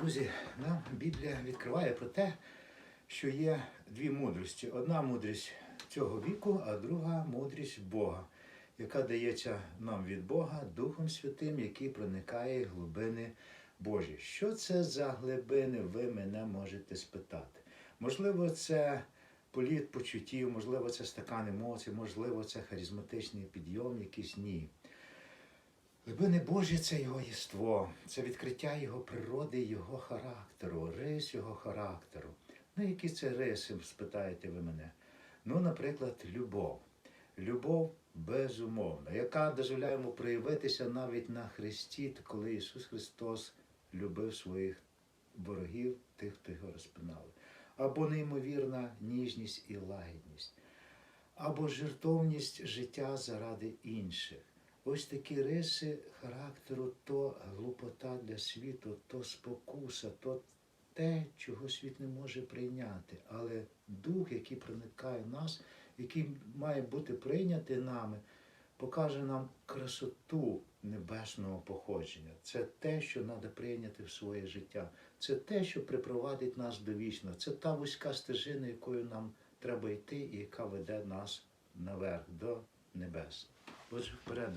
Друзі, нам Біблія відкриває про те, що є дві мудрості. Одна мудрість цього віку, а друга мудрість Бога, яка дається нам від Бога Духом Святим, який проникає глибини Божі. Що це за глибини, ви мене можете спитати? Можливо, це політ почуттів, можливо, це стакан емоцій, можливо, це харизматичний підйом, якийсь ні. Глибини Божі це його єство, це відкриття його природи, його характеру, рис його характеру. Ну, які це риси, спитаєте ви мене? Ну, наприклад, любов. Любов безумовна, яка дозволяє йому проявитися навіть на Христі, коли Ісус Христос любив своїх ворогів, тих, хто його розпинали. Або неймовірна ніжність і лагідність, або жертовність життя заради інших. Ось такі риси характеру, то глупота для світу, то спокуса, то те, чого світ не може прийняти. Але дух, який проникає в нас, який має бути прийнятий нами, покаже нам красоту небесного походження. Це те, що треба прийняти в своє життя. Це те, що припровадить нас до вічного. Це та вузька стежина, якою нам треба йти, і яка веде нас наверх до небес. Hoje para a